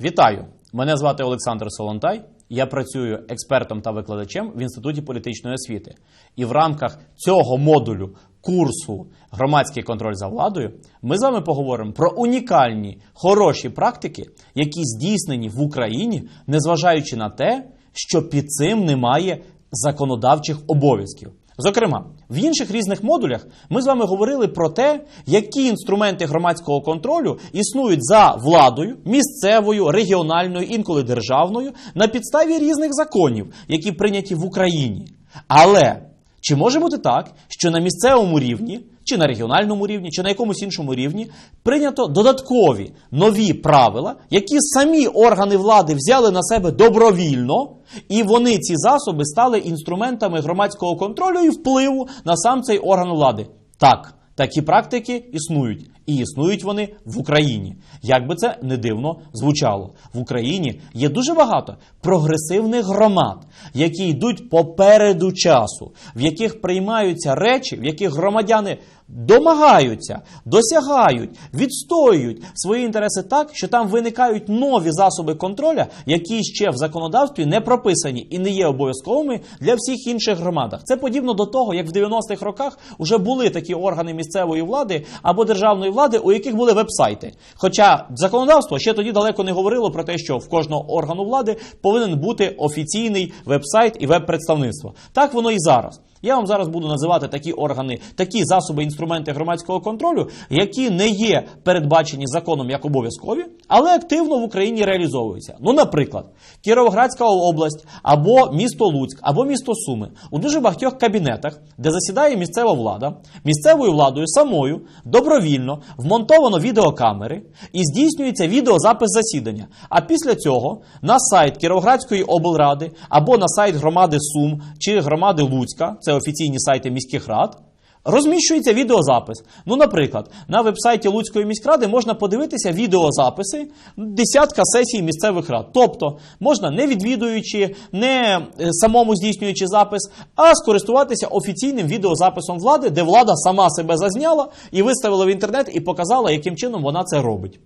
Вітаю! Мене звати Олександр Солонтай. Я працюю експертом та викладачем в Інституті політичної освіти. І в рамках цього модулю курсу Громадський контроль за владою ми з вами поговоримо про унікальні хороші практики, які здійснені в Україні, незважаючи на те, що під цим немає законодавчих обов'язків. Зокрема, в інших різних модулях ми з вами говорили про те, які інструменти громадського контролю існують за владою, місцевою, регіональною, інколи державною, на підставі різних законів, які прийняті в Україні. Але чи може бути так, що на місцевому рівні, чи на регіональному рівні, чи на якомусь іншому рівні прийнято додаткові нові правила, які самі органи влади взяли на себе добровільно, і вони ці засоби стали інструментами громадського контролю і впливу на сам цей орган влади? Так. Такі практики існують, і існують вони в Україні. Як би це не дивно звучало, в Україні є дуже багато прогресивних громад, які йдуть попереду часу, в яких приймаються речі, в яких громадяни домагаються, досягають, відстоюють свої інтереси так, що там виникають нові засоби контроля, які ще в законодавстві не прописані і не є обов'язковими для всіх інших громадах. Це подібно до того, як в 90-х роках вже були такі органи місцевої влади або державної влади, у яких були веб-сайти. Хоча законодавство ще тоді далеко не говорило про те, що в кожного органу влади повинен бути офіційний веб-сайт і веб-представництво. Так воно і зараз. Я вам зараз буду називати такі органи, такі засоби, інструменти громадського контролю, які не є передбачені законом як обов'язкові, але активно в Україні реалізовуються. Ну, наприклад, Кіровоградська область або місто Луцьк, або місто Суми у дуже багатьох кабінетах, де засідає місцева влада, місцевою владою самою добровільно вмонтовано відеокамери і здійснюється відеозапис засідання. А після цього на сайт Кіровоградської облради або на сайт громади Сум чи громади Луцька, це офіційні сайти міських рад. Розміщується відеозапис. Ну, наприклад, на вебсайті Луцької міськради можна подивитися відеозаписи десятка сесій місцевих рад. Тобто можна не відвідуючи, не е, самому здійснюючи запис, а скористуватися офіційним відеозаписом влади, де влада сама себе зазняла і виставила в інтернет і показала, яким чином вона це робить.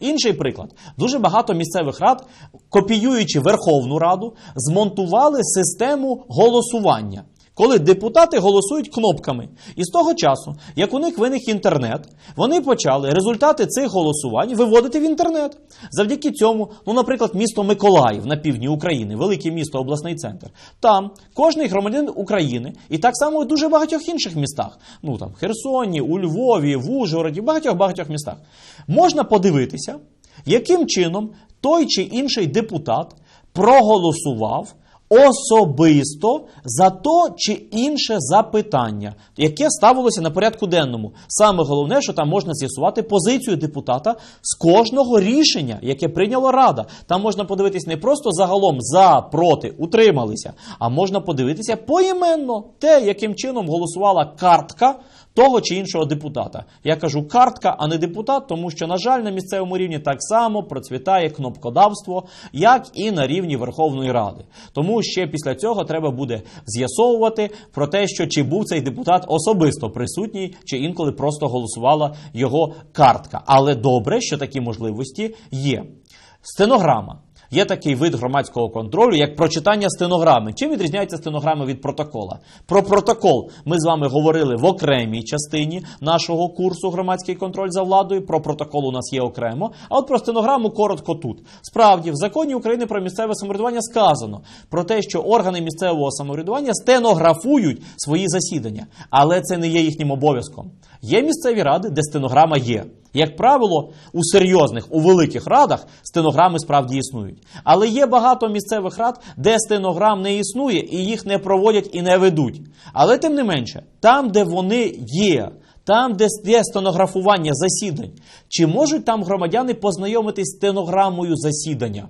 Інший приклад: дуже багато місцевих рад, копіюючи Верховну Раду, змонтували систему голосування. Коли депутати голосують кнопками. І з того часу, як у них виник інтернет, вони почали результати цих голосувань виводити в інтернет. Завдяки цьому, ну, наприклад, місто Миколаїв на півдні України, велике місто, обласний центр. Там кожний громадянин України, і так само у дуже багатьох інших містах, ну там Херсоні, у Львові, в Ужгороді, в багатьох-багатьох містах, можна подивитися, яким чином той чи інший депутат проголосував особисто за то чи інше запитання, яке ставилося на порядку денному. Саме головне, що там можна з'ясувати позицію депутата з кожного рішення, яке прийняла Рада. Там можна подивитись не просто загалом за, проти, утрималися, а можна подивитися поіменно те, яким чином голосувала картка. Того чи іншого депутата. Я кажу картка, а не депутат, тому що, на жаль, на місцевому рівні так само процвітає кнопкодавство, як і на рівні Верховної Ради. Тому ще після цього треба буде з'ясовувати про те, що чи був цей депутат особисто присутній, чи інколи просто голосувала його картка. Але добре, що такі можливості є. Стенограма. Є такий вид громадського контролю, як прочитання стенограми. Чим відрізняється стенограма від протокола? Про протокол ми з вами говорили в окремій частині нашого курсу Громадський контроль за владою. Про протокол у нас є окремо. А от про стенограму коротко тут. Справді, в законі України про місцеве самоврядування сказано про те, що органи місцевого самоврядування стенографують свої засідання, але це не є їхнім обов'язком. Є місцеві ради, де стенограма є. Як правило, у серйозних, у великих радах стенограми справді існують. Але є багато місцевих рад, де стенограм не існує і їх не проводять і не ведуть. Але тим не менше, там, де вони є, там, де є стенографування засідань, чи можуть там громадяни познайомитись з стенограмою засідання?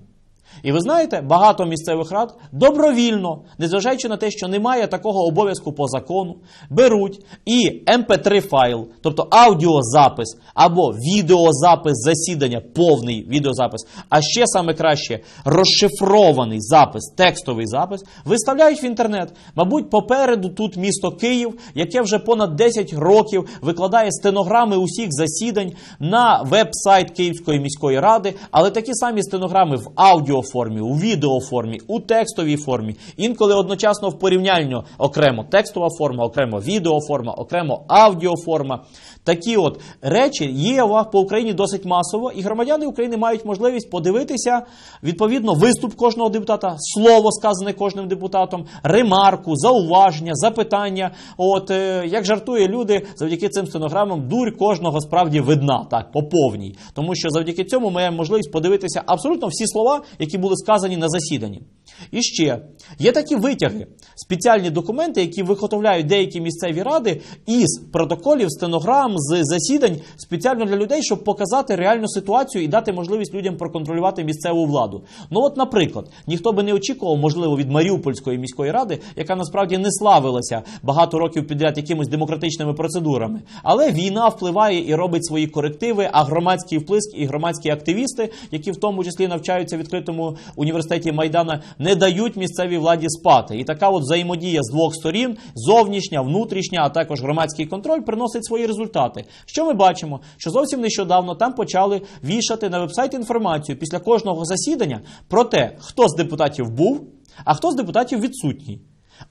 І ви знаєте, багато місцевих рад добровільно, незважаючи на те, що немає такого обов'язку по закону, беруть і MP3 файл, тобто аудіозапис або відеозапис засідання, повний відеозапис, а ще саме краще розшифрований запис, текстовий запис, виставляють в інтернет. Мабуть, попереду тут місто Київ, яке вже понад 10 років викладає стенограми усіх засідань на веб-сайт Київської міської ради, але такі самі стенограми в аудіоформі, у відеоформі, у текстовій формі, інколи одночасно в порівнянню окремо текстова форма, окремо відеоформа, окремо аудіоформа. Такі от речі є по Україні досить масово, і громадяни України мають можливість подивитися відповідно виступ кожного депутата, слово сказане кожним депутатом, ремарку, зауваження, запитання. От е, як жартує люди, завдяки цим стенограмам дурь кожного справді видна, так по повній, тому що завдяки цьому ми маємо можливість подивитися абсолютно всі слова, які були сказані на засіданні. І ще є такі витяги, спеціальні документи, які виготовляють деякі місцеві ради із протоколів, стенограм, з засідань спеціально для людей, щоб показати реальну ситуацію і дати можливість людям проконтролювати місцеву владу. Ну от, наприклад, ніхто би не очікував, можливо, від Маріупольської міської ради, яка насправді не славилася багато років підряд якимись демократичними процедурами. Але війна впливає і робить свої корективи, а громадський вплив і громадські активісти, які в тому числі навчаються в відкритому університеті Майдана, не дають місцевій владі спати. І така от взаємодія з двох сторін, зовнішня, внутрішня, а також громадський контроль, приносить свої результати. Що ми бачимо? Що зовсім нещодавно там почали вішати на вебсайт інформацію після кожного засідання про те, хто з депутатів був, а хто з депутатів відсутній.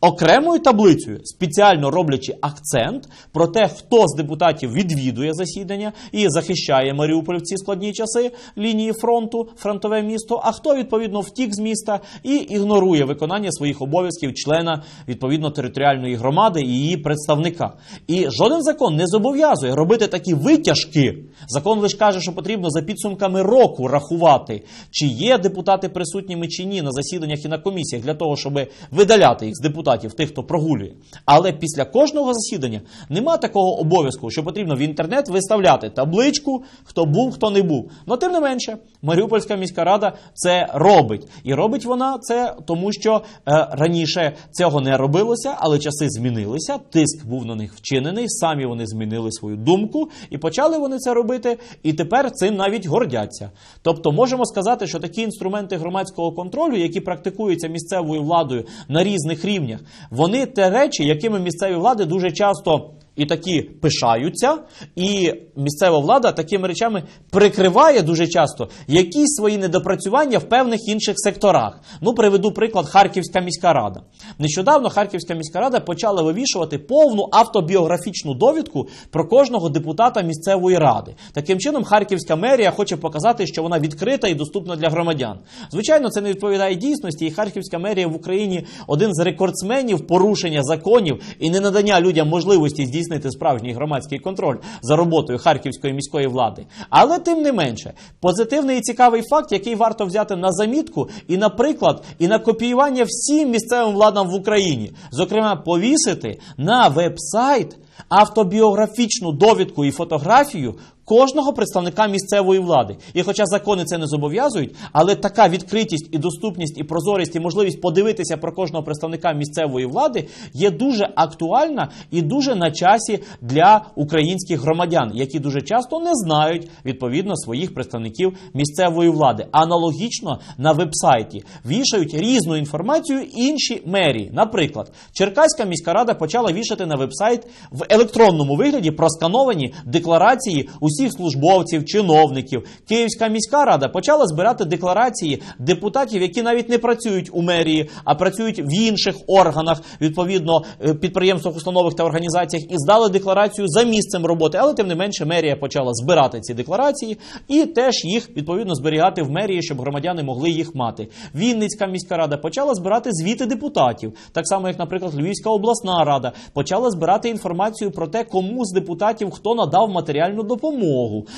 Окремою таблицею, спеціально роблячи акцент про те, хто з депутатів відвідує засідання і захищає Маріуполь в ці складні часи лінії фронту, фронтове місто, а хто відповідно втік з міста і ігнорує виконання своїх обов'язків члена відповідно територіальної громади і її представника. І жоден закон не зобов'язує робити такі витяжки. Закон лише каже, що потрібно за підсумками року рахувати, чи є депутати присутніми чи ні на засіданнях і на комісіях для того, щоб видаляти їх з депутатів, тих, хто прогулює. Але після кожного засідання нема такого обов'язку, що потрібно в інтернет виставляти табличку, хто був, хто не був. Но тим не менше, Маріупольська міська рада це робить. І робить вона це тому, що е, раніше цього не робилося, але часи змінилися. Тиск був на них вчинений. Самі вони змінили свою думку і почали вони це робити. І тепер цим навіть гордяться. Тобто, можемо сказати, що такі інструменти громадського контролю, які практикуються місцевою владою на різних рівнях, вони те речі, якими місцеві влади дуже часто. І такі пишаються, і місцева влада такими речами прикриває дуже часто якісь свої недопрацювання в певних інших секторах. Ну, приведу приклад Харківська міська рада. Нещодавно Харківська міська рада почала вивішувати повну автобіографічну довідку про кожного депутата місцевої ради. Таким чином, Харківська мерія хоче показати, що вона відкрита і доступна для громадян. Звичайно, це не відповідає дійсності, і Харківська мерія в Україні один з рекордсменів порушення законів і не надання людям можливості здійснити справжній громадський контроль за роботою Харківської міської влади. Але тим не менше, позитивний і цікавий факт, який варто взяти на замітку, і, наприклад, і на копіювання всім місцевим владам в Україні, зокрема, повісити на веб-сайт автобіографічну довідку і фотографію кожного представника місцевої влади. І хоча закони це не зобов'язують, але така відкритість і доступність, і прозорість, і можливість подивитися про кожного представника місцевої влади є дуже актуальна і дуже на часі для українських громадян, які дуже часто не знають відповідно своїх представників місцевої влади. Аналогічно на вебсайті вішають різну інформацію інші мерії. Наприклад, Черкаська міська рада почала вішати на вебсайт в електронному вигляді проскановані декларації усіх службовців, чиновників. Київська міська рада почала збирати декларації депутатів, які навіть не працюють у мерії, а працюють в інших органах, відповідно е, підприємствах, установах та організаціях, і здали декларацію за місцем роботи. Але тим не менше, мерія почала збирати ці декларації і теж їх відповідно зберігати в мерії, щоб громадяни могли їх мати. Вінницька міська рада почала збирати звіти депутатів, так само як, наприклад, Львівська обласна рада почала збирати інформацію про те, кому з депутатів хто надав матеріальну допомогу,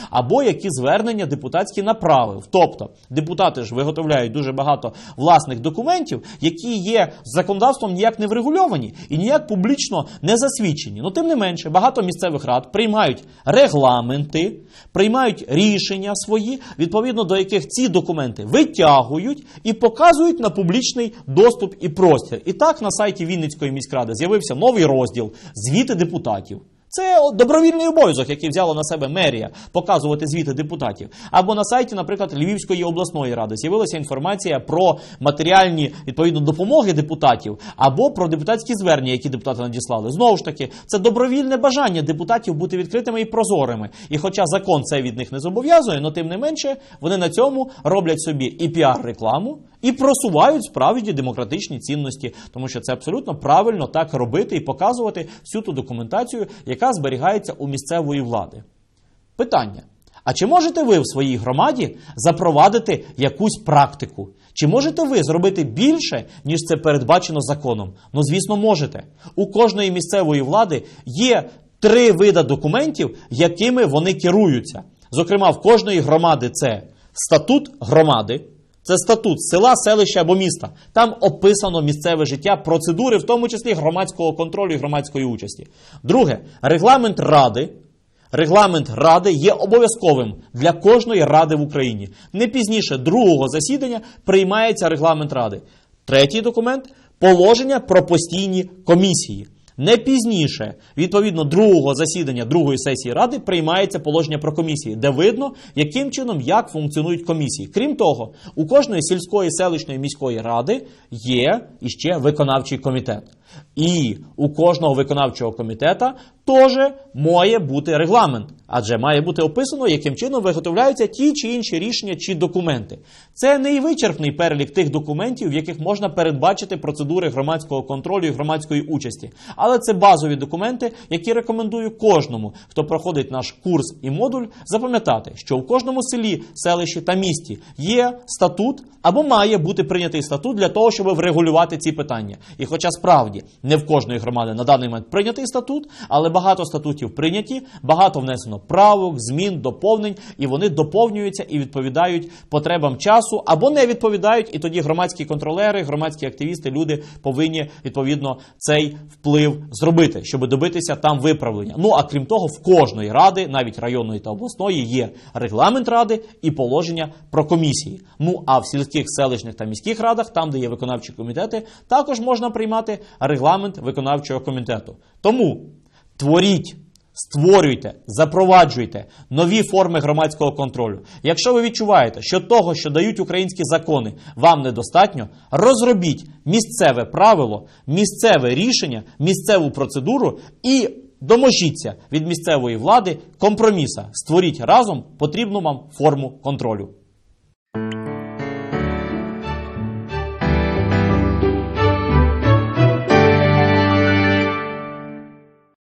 або які звернення депутатські направив. Тобто депутати ж виготовляють дуже багато власних документів, які є законодавством ніяк не врегульовані і ніяк публічно не засвідчені. Ну, тим не менше, багато місцевих рад приймають регламенти, приймають рішення свої, відповідно до яких ці документи витягують і показують на публічний доступ і простір. І так на сайті Вінницької міськради з'явився новий розділ звіти депутатів. Це добровільний обов'язок, який взяла на себе мерія показувати звіти депутатів. Або на сайті, наприклад, Львівської обласної ради з'явилася інформація про матеріальні відповідно допомоги депутатів або про депутатські звернення, які депутати надіслали. Знову ж таки, це добровільне бажання депутатів бути відкритими і прозорими. І хоча закон це від них не зобов'язує, але тим не менше вони на цьому роблять собі і піар-рекламу, і просувають справді демократичні цінності, тому що це абсолютно правильно так робити і показувати всю ту документацію, яка зберігається у місцевої влади. Питання. А чи можете ви в своїй громаді запровадити якусь практику? Чи можете ви зробити більше, ніж це передбачено законом? Ну, звісно, можете. У кожної місцевої влади є три види документів, якими вони керуються. Зокрема, в кожної громади це статут громади. Це статут села, селища або міста. Там описано місцеве життя, процедури, в тому числі громадського контролю і громадської участі. Друге, регламент ради. Регламент ради є обов'язковим для кожної ради в Україні. Не пізніше другого засідання приймається регламент ради. Третій документ положення про постійні комісії. Не пізніше, відповідно, другого засідання другої сесії ради приймається положення про комісії, де видно, яким чином як функціонують комісії. Крім того, у кожної сільської, селищної міської ради є іще виконавчий комітет. І у кожного виконавчого комітета теж має бути регламент, адже має бути описано, яким чином виготовляються ті чи інші рішення чи документи. Це не і вичерпний перелік тих документів, в яких можна передбачити процедури громадського контролю і громадської участі. Але це базові документи, які рекомендую кожному, хто проходить наш курс і модуль, запам'ятати, що в кожному селі, селищі та місті є статут або має бути прийнятий статут для того, щоб врегулювати ці питання. І хоча справді не в кожної громади на даний момент прийнятий статут, але багато статутів прийняті, багато внесено правок, змін, доповнень, і вони доповнюються і відповідають потребам часу або не відповідають. І тоді громадські контролери, громадські активісти, люди повинні відповідно цей вплив зробити, щоб добитися там виправлення. Ну а крім того, в кожної ради, навіть районної та обласної, є регламент ради і положення про комісії. Ну а в сільських селищних та міських радах, там де є виконавчі комітети, також можна приймати регламент виконавчого комітету. Тому творіть. Створюйте, запроваджуйте нові форми громадського контролю. Якщо ви відчуваєте, що того, що дають українські закони, вам недостатньо, розробіть місцеве правило, місцеве рішення, місцеву процедуру і доможіться від місцевої влади компроміса. Створіть разом потрібну вам форму контролю.